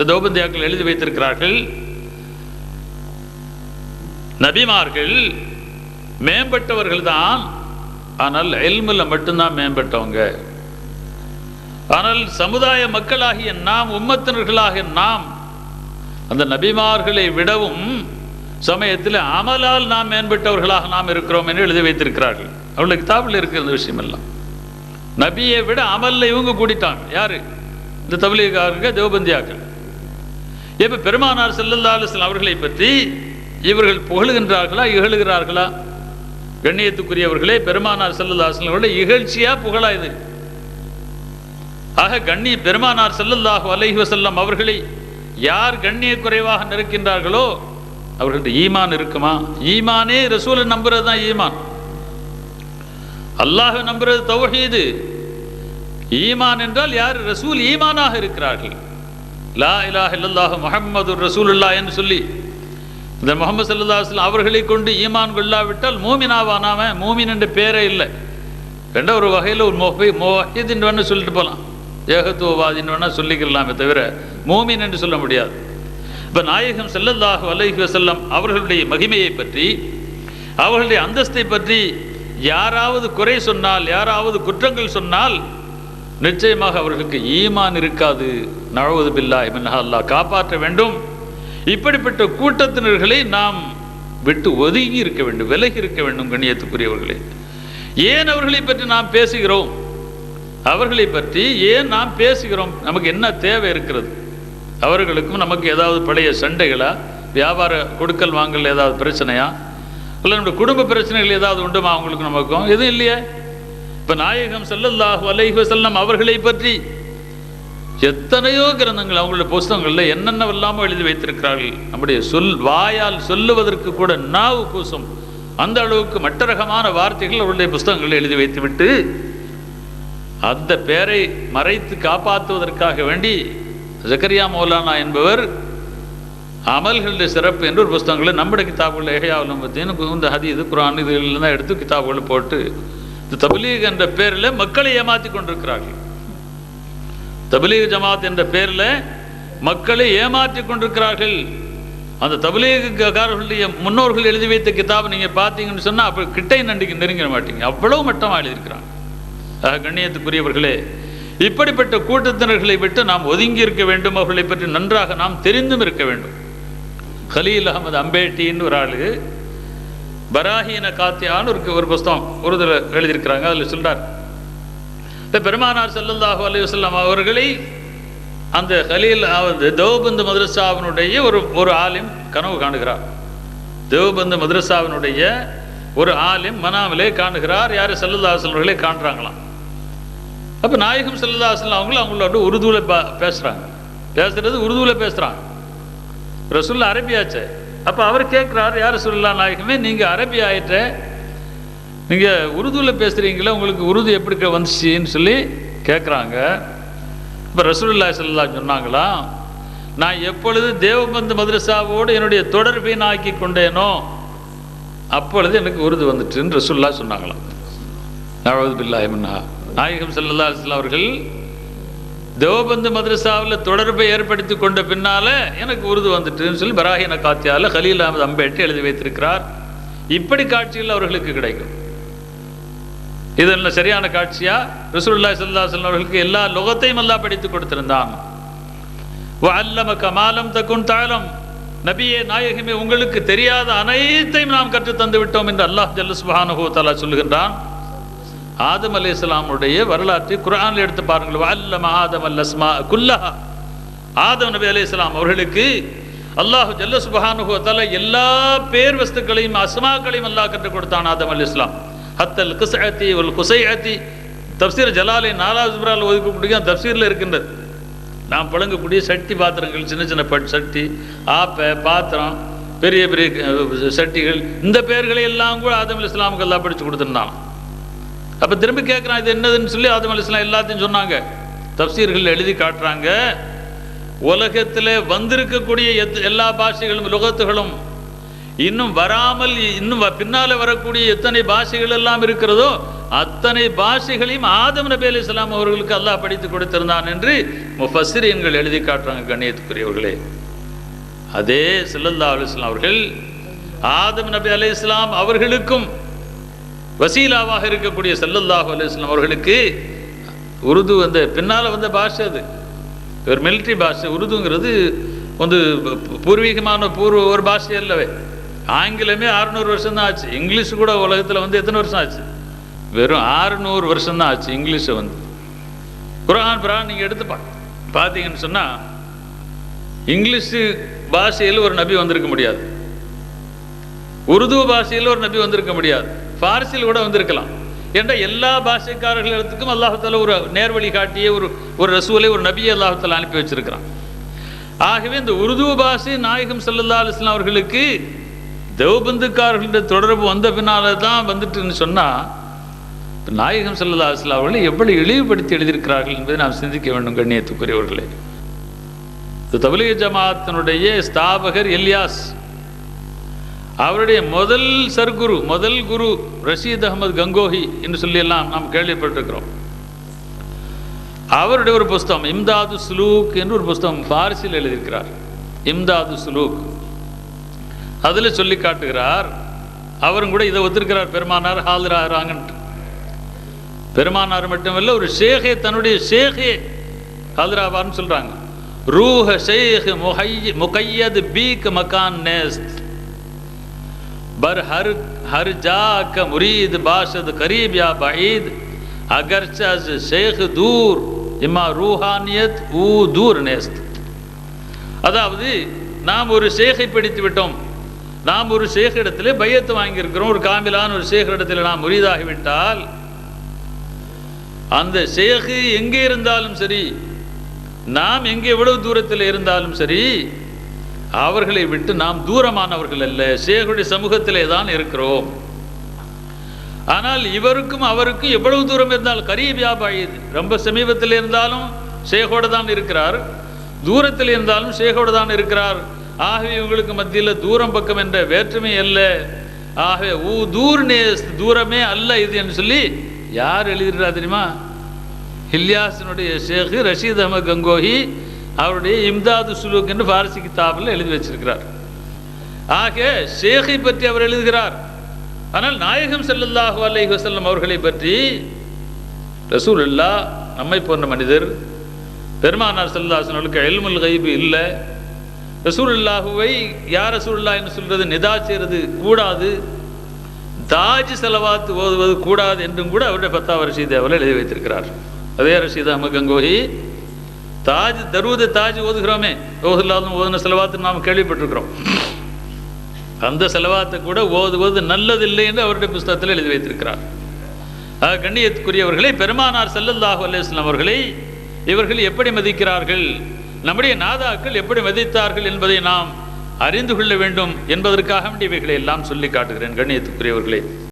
இந்த எழுதி வைத்திருக்கிறார்கள். நபிமார்கள் மேம்பட்டவர்கள் தான். ஆனால் எல்மில் மட்டும்தான் மேம்பட்டவங்க. ஆனால் சமுதாய மக்களாகிய நாம் உம்மத்தினர்களாகிய நாம் அந்த நபிமார்களை விடவும் சமயத்தில் அமலால் நாம் மேம்பட்டவர்களாக நாம் இருக்கிறோம் என்று எழுதி வைத்திருக்கிறார்கள். அவளுக்கு கிதாபில் இருக்கிற இந்த விஷயம் எல்லாம் நபியை விட அமல்ல இவங்க கூடிட்டாங்க. யாரு? இந்த தபிலீகாரங்க தேவபந்தியாக்கள் இப்ப பெருமானார் செல்லல்லா அலிஸ்லாம் அவர்களை பற்றி இவர்கள் புகழுகின்றார்களா இகழுகிறார்களா? கண்ணியத்துக்குரியவர்களே பெருமானார் செல்லல்லா அவர்களை இகழ்ச்சியா புகழா இது? ஆக கண்ணிய பெருமானார் செல்லல்லாஹு அலைஹி வஸல்லம் அவர்களை யார் கண்ணிய குறைவாக நிற்கின்றார்களோ அவர்கள்ட்ட ஈமான் இருக்குமா? ஈமானே ரசூலை நம்புறது தான் ஈமான். அல்லாஹ் நம்புறது தௌஹீது. ஈமான் என்றால் யார்? ரசூல் ஈமானாக இருக்கிறார்கள். லா இலாஹ இல்லல்லாஹு முஹம்மது ரசூலுல்லா என்று சொல்லி இந்த முகமது சல்லல்லாஹு அவர்களை கொண்டு ஈமான் கொள்ளாவிட்டால் மூமினாவானாம மூமின் என்ற பேரே இல்லை. ரெண்ட ஒரு வகையில் ஒரு மொஹி மொஹிதின் வேணா சொல்லிட்டு போகலாம் ஏகத்துவவாதின்னு வேணால் சொல்லிக்கலாமே தவிர மூமின் என்று சொல்ல முடியாது. இப்போ நாயகம் செல்லல்லாஹு அலைஹி வசல்லம் அவர்களுடைய மகிமையை பற்றி அவர்களுடைய அந்தஸ்தை பற்றி யாராவது குறை சொன்னால் யாராவது குற்றங்கள் சொன்னால் நிச்சயமாக அவர்களுக்கு ஈமான் இருக்காது. நழுவது பில்லா இமன்ஹா அல்லாஹ் காப்பாற்ற வேண்டும். இப்படிப்பட்ட கூட்டத்தினர்களை நாம் விட்டு ஒதுங்கி இருக்க வேண்டும் விலகி இருக்க வேண்டும் கண்ணியத்துக்குரியவர்களே. ஏன் அவர்களை பற்றி நாம் பேசுகிறோம்? அவர்களை பற்றி ஏன் நாம் பேசுகிறோம்? நமக்கு என்ன தேவை இருக்கிறது? அவர்களுக்கும் நமக்கு ஏதாவது பழைய சண்டைகளா? வியாபார கொடுக்கல் வாங்கல் ஏதாவது பிரச்சனையா? இல்லை நம்முடைய குடும்ப பிரச்சனைகள் ஏதாவது உண்டுமா அவங்களுக்கு நமக்கும்? எதுவும் இல்லையே. இப்போ நாயகம் செல்லல்லாஹு அலைஹி செல்லம் அவர்களை பற்றி எத்தனையோ கிரந்தங்கள் அவங்களுடைய புஸ்தகங்களில் என்னென்னவெல்லாமோ எழுதி வைத்திருக்கிறார்கள். நம்முடைய சொல் வாயால் சொல்லுவதற்கு கூட நாவு கூசும். அந்த அளவுக்கு மட்டரகமான வார்த்தைகள் அவருடைய புஸ்தகங்களில் எழுதி வைத்துவிட்டு அந்த பெயரை மறைத்து காப்பாற்றுவதற்காக வேண்டி ஜக்கரியா மௌலானா என்பவர் அமல்களுடைய சிறப்பு என்று ஒரு புஸ்தகங்களை நம்முடைய கிதாபுகள் ஏகையாவிலும் பார்த்தீங்கன்னா இந்த இது குரான் இதுகளில் தான் எடுத்து கிதாபுகளை போட்டு இந்த தபலீக் என்ற பேரில் மக்களை ஏமாற்றி கொண்டிருக்கிறார்கள் தபலீக் ஜமாத் என்ற பேரில் மக்களை ஏமாற்றி கொண்டிருக்கிறார்கள் அந்த தபலீகாரர்களுடைய முன்னோர்கள் எழுதி வைத்த கிதாப் நீங்கள் பார்த்தீங்கன்னு சொன்னால் அப்போ கிட்டை நண்டிக்கு நெருங்கிட மாட்டீங்க. அவ்வளவு மட்டமாக எழுதியிருக்கிறாங்க. ஆக கண்ணியத்துக்குரியவர்களே இப்படிப்பட்ட கூட்டத்தினர்களை விட்டு நாம் ஒதுங்கி இருக்க வேண்டும். அவர்களை பற்றி நன்றாக நாம் தெரிந்தும் இருக்க வேண்டும். கலீல் அகமது அம்பேட்டின்னு ஒரு ஆளு பராஹீன காத்தியான்னு ஒரு ஒரு புஸ்தகம் ஒரு இதில் எழுதியிருக்கிறாங்க அதில் சொல்கிறார் இந்த பெருமானார் ஸல்லல்லாஹு அலி வஸல்லம் அவர்களை அந்த ஹலீல் அதாவது தேவபந்து மதுரசாவினுடைய ஒரு ஒரு ஆலிம் கனவு காணுகிறார். தேவபந்து மதுரசாவினுடைய ஒரு ஆலிம் மனாவிலே காணுகிறார். யார்? செல்லதாசன் அவர்களே காண்றாங்களாம். அப்போ நாயகம் செல்லதாசன் அவங்களும் அவங்களோட உருதுவில் பேசுகிறாங்க பேசுகிறது உருதுவில் பேசுகிறாங்க ரசுல்ல அரபியாச்சே. அப்போ அவர் கேட்குறாரு யார் சொல்லலாம் நாயகமே நீங்கள் அரபி ஆயிட்ட நீங்கள் உருதுவில் பேசுகிறீங்களே உங்களுக்கு உருது எப்படி வந்துச்சுன்னு சொல்லி கேட்குறாங்க இப்போ ரசூல்லா சல்லா சொன்னாங்களா நான் எப்பொழுது தேவபந்து மதுரசாவோடு என்னுடைய தொடர்பை நான் ஆக்கி கொண்டேனோ அப்பொழுது எனக்கு உருது வந்துட்டுன்னு ரசூல்லா சொன்னாங்களாம். நவது பில்லா நாயகம் சல்லல்லா அவர்கள் தேவபந்து மதரசாவில் தொடர்பை ஏற்படுத்தி கொண்ட பின்னால எனக்கு உருது வந்துட்டுன்னு சொல்லி பராகின காத்தியால ஹலீல் அஹமது அம்பேட்டு எழுதி வைத்திருக்கிறார். இப்படி காட்சிகள் அவர்களுக்கு கிடைக்கும். இதெல்லாம் சரியான காட்சியா? ரசூல்லா ஸல்லல்லாஹு அவர்களுக்கு எல்லா லோகத்தையும் எல்லாம் படித்து கொடுத்திருந்தான். அல்லம கமாலம் தகுன் தாளம் நபியே நாயகமே உங்களுக்கு தெரியாத அனைத்தையும் நாம் கற்று தந்து விட்டோம் என்று அல்லாஹ் ஜல்லு சுப்ஹானஹு சொல்லுகின்றான். ஆதம் இஸ்லாமுடைய வரலாற்றை குரானில் எடுத்து பாருங்கள். வஅல்லம ஆதம் அல்லஸ்மா குல்லஹா. ஆதம் நபி அலைஹிஸ்ஸலாம் அவர்களுக்கு அல்லாஹ் ஜல்ல சுப்ஹானஹு எல்லா பேர் வஸ்துக்களையும் அஸ்மாக்களையும் அல்லாஹ் கற்றுக் கொடுத்தான் ஆதம் அலைஹிஸ்ஸலாம் ஹத்தல் குசஹத்தி உல் குசைஹத்தி தப்சீர் ஜலாலை நாலாவது சுப்ரால் ஒதுக்கக்கூடிய தப்சீரில் இருக்கின்றது. நாம் புழங்கக்கூடிய சட்டி பாத்திரங்கள் சின்ன சின்ன பட் சட்டி ஆப்பை பாத்திரம் பெரிய பெரிய சட்டிகள் இந்த பெயர்களை எல்லாம் கூட ஆதம் அலி இஸ்லாமுக்கு எல்லாம் படித்து கொடுத்துருந்தான். அப்போ திரும்பி கேட்குறான் இது என்னதுன்னு சொல்லி ஆதம் அலிஸ்லாம் எல்லாத்தையும் சொன்னாங்க. தப்சீர்கள் எழுதி காட்டுறாங்க. உலகத்தில் வந்திருக்கக்கூடிய எத் எல்லா பாஷைகளும் லுகத்துகளும் இன்னும் வராமல் இன்னும் வ- வரக்கூடிய எத்தனை பாஷைகள் எல்லாம் இருக்கிறதோ அத்தனை பாஷைகளையும் ஆதம் நபி அலி இஸ்லாம் அவர்களுக்கு அல்லாஹ் படித்து கொடுத்திருந்தான் என்று முஃபஸ்ஸிரீன்கள் எழுதி காட்டுறாங்க கண்ணியத்துக்குரியவர்களே. அதே ஸல்லல்லாஹு அலைஹி அவர்கள் ஆதம் நபி அலி இஸ்லாம் அவர்களுக்கும் வசீலாவாக இருக்கக்கூடிய ஸல்லல்லாஹு அலுவலாம் அவர்களுக்கு உருது அந்த பின்னால் வந்த பாஷை அது. ஒரு மிலிட்ரி பாஷை. உருதுங்கிறது வந்து பூர்வீகமான பூர்வ ஒரு பாஷை அல்லவே. ஆங்கிலமே அறுநூறு வருஷம் தான் ஆச்சு. இங்கிலீஷ் கூட உலகத்தில் வந்து எத்தனை வருஷம் ஆச்சு? வெறும் ஆறுநூறு வருஷம் தான் ஆச்சு இங்கிலீஷை வந்து. குரான் பிரான் நீங்கள் எடுத்து பா பார்த்தீங்கன்னு சொன்னால் இங்கிலீஷு பாஷையில் ஒரு நபி வந்திருக்க முடியாது. உருது பாஷையில் ஒரு நபி வந்திருக்க முடியாது. ஃபார்சியில் கூட வந்திருக்கலாம். ஏன்னா எல்லா பாஷைக்காரர்களுக்கும் அல்லாஹால ஒரு நேர்வழி காட்டிய ஒரு ஒரு ரசூலை ஒரு நபியை அல்லாஹால அனுப்பி வச்சிருக்கிறான். ஆகவே இந்த உருது பாஷை நாயகம் ஸல்லல்லாஹு அலைஹி அவர்களுக்கு தேவபந்துக்காரர்களிட தொடர்பு வந்த பின்னால தான் வந்துட்டுன்னு சொன்னால் நாயகம் ஸல்லல்லாஹு அலைஹி அவர்களை எவ்வளவு இழிவுபடுத்தி எழுதியிருக்கிறார்கள் என்பதை நாம் சிந்திக்க வேண்டும் கண்ணியத்துக்குரியவர்களே. இந்த தபலிக ஜமாத்தினுடைய ஸ்தாபகர் எல்யாஸ். அவருடைய முதல் சர்க்குரு முதல் குரு ரஷீத் அகமது கங்கோஹி என்று சொல்லியெல்லாம் நாம் கேள்விப்பட்டிருக்கிறோம். அவருடைய ஒரு புஸ்தகம் இம்தாது சுலூக் என்று ஒரு புஸ்தகம் பாரிசில் எழுதியிருக்கிறார். இம்தாது சுலூக். அதில் சொல்லி காட்டுகிறார் அவரும் கூட இதை ஒத்துருக்கிறார் பெருமானார் ஹாஜராகிறாங்கன்ட்டு பெருமானார் மட்டுமல்ல ஒரு ஷேகே தன்னுடைய ஷேகே ஹாஜராவார்னு சொல்றாங்க. ரூஹ ஷேக் முஹைய முகையத் பீக் மகான் நேஸ்த். बर हर हर जा का मुरीद बाशद करीब या बाईद अगरचे अज शेख दूर இம்மா ரூஹானியத் ஊ தூர் நேஸ்த் அதாவது நாம் ஒரு ஷேகை பிடித்து விட்டோம் நாம் ஒரு ஷேக் இடத்துல பையத்து வாங்கியிருக்கிறோம் ஒரு காமிலான ஒரு ஷேக் இடத்துல நாம் முறிதாகிவிட்டால் அந்த ஷேகு எங்கே இருந்தாலும் சரி நாம் எங்கே எவ்வளவு தூரத்தில் இருந்தாலும் சரி அவர்களை விட்டு நாம் தூரமானவர்கள் அல்ல. ஷேகுடைய சமூகத்திலே தான் இருக்கிறோம். ஆனால் இவருக்கும் அவருக்கும் எவ்வளவு தூரம் இருந்தால் கரிய வியாபாரியது ரொம்ப சமீபத்தில் இருந்தாலும் ஷேகோடு தான் இருக்கிறார். தூரத்தில் இருந்தாலும் ஷேகோடு தான் இருக்கிறார். ஆகவே இவங்களுக்கு மத்தியில் தூரம் பக்கம் என்ற வேற்றுமை அல்ல. ஆகவே ஊ தூர் தூரமே அல்ல இது என்று சொல்லி யார் எழுதிடுறா தெரியுமா? ஹில்யாசனுடைய ஷேகு ரஷீத் அஹமத் கங்கோஹி அவருடைய இம்தாது சுலூக் என்று பாரசி கிதாபில் எழுதி வச்சிருக்கிறார். ஆக ஷேகை பற்றி அவர் எழுதுகிறார். ஆனால் நாயகம் செல்லல்லாஹு அலை வசல்லம் அவர்களை பற்றி ரசூலுல்லா நம்மை போன்ற மனிதர் பெருமானார் சல்லாசனர்களுக்கு எல்முல் கைபு இல்லை. ரசூலுல்லாஹுவை யார் ரசூல்லா என்று சொல்கிறது நிதா செய்கிறது கூடாது. தாஜ் செலவாத்து ஓதுவது கூடாது என்றும் கூட அவருடைய பத்தாவது ரஷீத் எழுதி வைத்திருக்கிறார். அதே ரஷீத் அஹமத் கங்கோஹி தாஜ் தருவது தாஜ் ஓதுகிறோமே. ஓதுல்லாதும் ஓதுன செலவாத்து நாம் கேள்விப்பட்டிருக்கிறோம். அந்த செலவாத்தை கூட ஓதுவது நல்லதில்லை என்று அவருடைய புஸ்தகத்தில் எழுதி வைத்திருக்கிறார். ஆக கண்ணியத்துக்குரியவர்களை பெருமானார் செல்லல்லாஹு அலைஹி அவர்களை இவர்கள் எப்படி மதிக்கிறார்கள்? நம்முடைய நாதாக்கள் எப்படி மதித்தார்கள் என்பதை நாம் அறிந்து கொள்ள வேண்டும் என்பதற்காக வேண்டிய இவைகளை எல்லாம் சொல்லி காட்டுகிறேன் கண்ணியத்துக்குரியவர்களே.